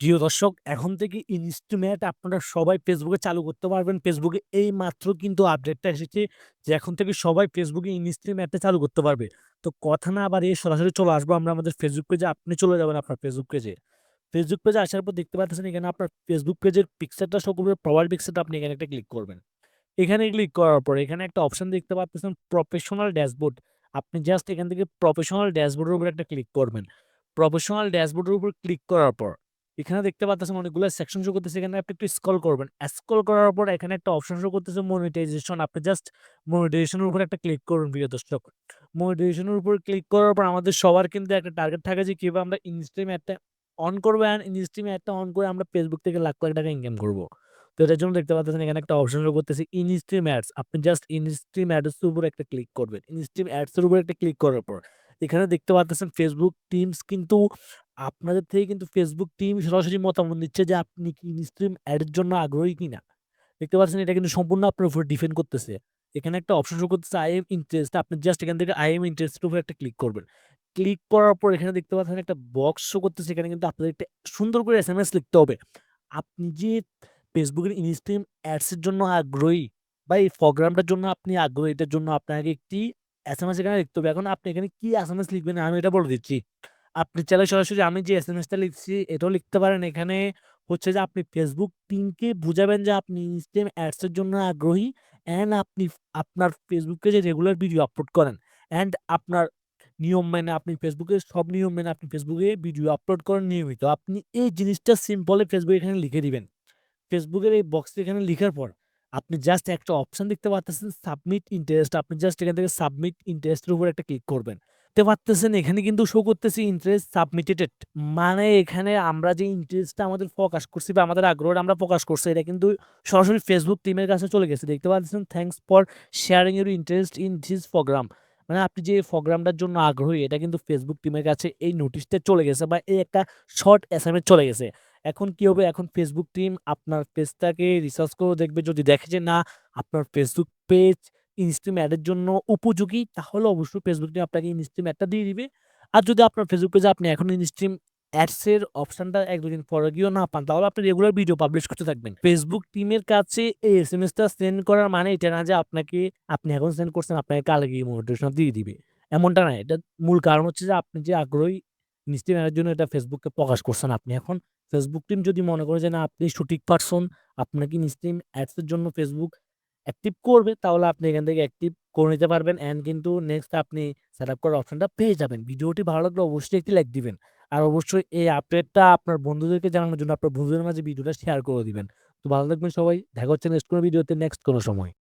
প্রিয় দর্শক, এখন থেকে ইনস্ট্রুমেন্ট আপনারা সবাই ফেসবুকে চালু করতে পারবেন। ফেসবুকে এই মাত্র কিন্তু আপডেটটা এসেছে যে এখন থেকে সবাই ফেসবুকে ইনস্ট্রুমেন্টটা চালু করতে পারবে। তো কথা না বাড়িয়ে সরাসরি চলে আসব আমরা আমাদের ফেসবুক পেজে। আপনি চলে যাবেন আপনার ফেসবুক পেজে। ফেসবুক পেজে আসার পর দেখতে পাচ্ছেন এখানে আপনার ফেসবুক পেজের পিকচারটা শো করবে, প্রোফাইল পিকচারটা আপনি এখানে একটা ক্লিক করবেন। এখানে ক্লিক করার পর এখানে একটা অপশন দেখতে পাচ্ছেন প্রফেশনাল ড্যাশবোর্ড। আপনি জাস্ট এখান থেকে প্রফেশনাল ড্যাশবোর্ডের উপর একটা ক্লিক করবেন। প্রফেশনাল ড্যাশবোর্ডের উপর ক্লিক করার পর এখানে দেখতে পাচ্ছেন অনেকগুলো সেকশন শো করতেছে। এখানে আপনি একটু স্কল করবেন। স্ক্রল করার পর এখানে একটা অপশন শো করতেছে মনিটাইজেশন। আপনি জাস্ট মনিটাইজেশন এর উপর একটা ক্লিক করুন প্রিয় দর্শক। মনিটাইজেশন এর উপর ক্লিক করার পর আমাদের সবার কিন্তু একটা টার্গেট থাকে যে কীভাবে আমরা ইনস্ট্রিম অ্যাডটা অন করব অ্যান্ড ইনস্ট্রিম অ্যাডটা অন করে আমরা ফেসবুক থেকে লাখ কয়েক টাকা ইনকাম করব তো এটার জন্য দেখতে পাচ্ছেন এখানে একটা অপশন শো করতেছে ইনস্ট্রিম অ্যাডস। আপনি জাস্ট ইনস্ট্রিম অ্যাডস এর উপর একটা ক্লিক করবেন। ইনস্ট্রিম অ্যাডসের উপর একটা ক্লিক করার পর এখানে দেখতে পাচ্ছেন ফেসবুক টিমস কিন্তু আপনাদের থেকে কিন্তু ফেসবুক টিম সরাসরি মতামত নিচ্ছে যে আপনি কি ইনস্ট্রিম অ্যাড এর জন্য আগ্রহী কিনা। দেখতে পাচ্ছেন এটা কিন্তু সম্পূর্ণ আপনার উপর ডিপেন্ড করতেছে। এখানে একটা অপশন শো করতেছে আই এম ইন্টারেস্টেড। আপনি জাস্ট এখান থেকে আই এম ইন্টারেস্টেড এর উপর একটা ক্লিক করবেন। ক্লিক করার পর এখানে দেখতে পাচ্ছেন একটা বক্স শো করতেছে। এখানে কিন্তু আপনাদের একটা সুন্দর করে এস এম এস লিখতে হবে। আপনি যে ফেসবুকের ইনস্ট্রিম অ্যাডস এর জন্য আগ্রহী বা এই প্রোগ্রামটার জন্য আপনি আগ্রহী, এটার জন্য আপনাকে একটি এসএমএস এখানে লিখতে হবে। এখন আপনি এখানে কি এসএমএস লিখবেন আমি এটা বলে দিচ্ছি। আপনি চাইলে সরাসরি আমি যে এস এম এসটা লিখছি এটাও লিখতে পারেন। এখানে হচ্ছে যে আপনি ফেসবুক টিমকে বুঝাবেন যে আপনি ইনস্ট্রিম অ্যাডসের জন্য আগ্রহী অ্যান্ড আপনি আপনার ফেসবুকে যে রেগুলার ভিডিও আপলোড করেন। অ্যান্ড আপনার নিয়ম মেনে আপনি ফেসবুকের সব নিয়ম মেনে আপনি ফেসবুকে ভিডিও আপলোড করেন নিয়মিত। আপনি এই জিনিসটা সিম্পলে ফেসবুকে এখানে লিখে দিবেন। ফেসবুকের এই বক্সে এখানে লিখার পর আপনি জাস্ট একটা অপশন দেখতে পাচ্ছেন সাবমিট ইন্টারেস্ট। আপনি জাস্ট এখান থেকে সাবমিট ইন্টারেস্টের উপর একটা ক্লিক করবেন। দেখতে পারতেছেন এখানে কিন্তু শো করতেছে ইন্টারেস্ট সাবমিটেড। মানে এখানে আমরা যে ইন্টারেস্টটা আমাদের প্রকাশ করছি বা আমাদের আগ্রহটা আমরা প্রকাশ করছি, এটা কিন্তু সরাসরি ফেসবুক টিমের কাছে চলে গেছে। দেখতে পাচ্ছেন thanks for sharing your interest in this programme. মানে আপনি যে প্রোগ্রামটার জন্য আগ্রহী, এটা কিন্তু ফেসবুক টিমের কাছে এই নোটিশটা চলে গেছে বা এই একটা শর্ট এসএমএস চলে গেছে। এখন কি হবে? এখন ফেসবুক টিম আপনার পেজটাকে রিসার্চ করে দেখবে যদি দেখে যে না, আপনার ফেসবুক পেজ ইনস্ট্রিম অ্যাডের জন্য উপযোগী, তাহলে অবশ্যই ফেসবুক টিম আপনাকে ইনস্ট্রিম অ্যাডটা দিয়ে দিবে। আর যদি আপনার ফেসবুক পেজে আপনি এখন ইনস্ট্রিম অ্যাডস এর অপশনটা ১-২ দিন পরে গিয়েও না পান, তাহলে আপনি রেগুলার ভিডিও পাবলিশ করতে থাকবেন। ফেসবুক টিমের কাছে এই এস এম এসটা সেন্ড করার মানে এটা না যে আপনাকে, আপনি এখন সেন্ড করছেন, আপনাকে কালকে গিয়ে মোটিভেশন দিয়ে দিবে। এমনটা না। এটার মূল কারণ হচ্ছে যে আপনি যে আগ্রহী এর জন্য এটা ফেসবুককে প্রকাশ করছেন আপনি। এখন ফেসবুক টিম যদি মনে করে যে, না, আপনি সঠিক পারসন আপনাকে ইনস্ট্রিম অ্যাডস এর জন্য ফেসবুক অ্যাক্টিভ করবে, তাহলে আপনি এখান থেকে অ্যাক্টিভ করে নিতে পারবেন অ্যান্ড কিন্তু নেক্সট আপনি সেট আপ করার অপশনটা পেয়ে যাবেন। ভিডিওটি ভালো লাগলে অবশ্যই একটি লাইক দিবেন। আর অবশ্যই এই আপডেটটা আপনার বন্ধুদেরকে জানানোর জন্য আপনার বন্ধুদের মাঝে ভিডিওটা শেয়ার করে দিবেন। তো ভালো থাকবেন সবাই। দেখা হচ্ছে নেক্সট কোনো ভিডিওতে নেক্সট কোনো সময়।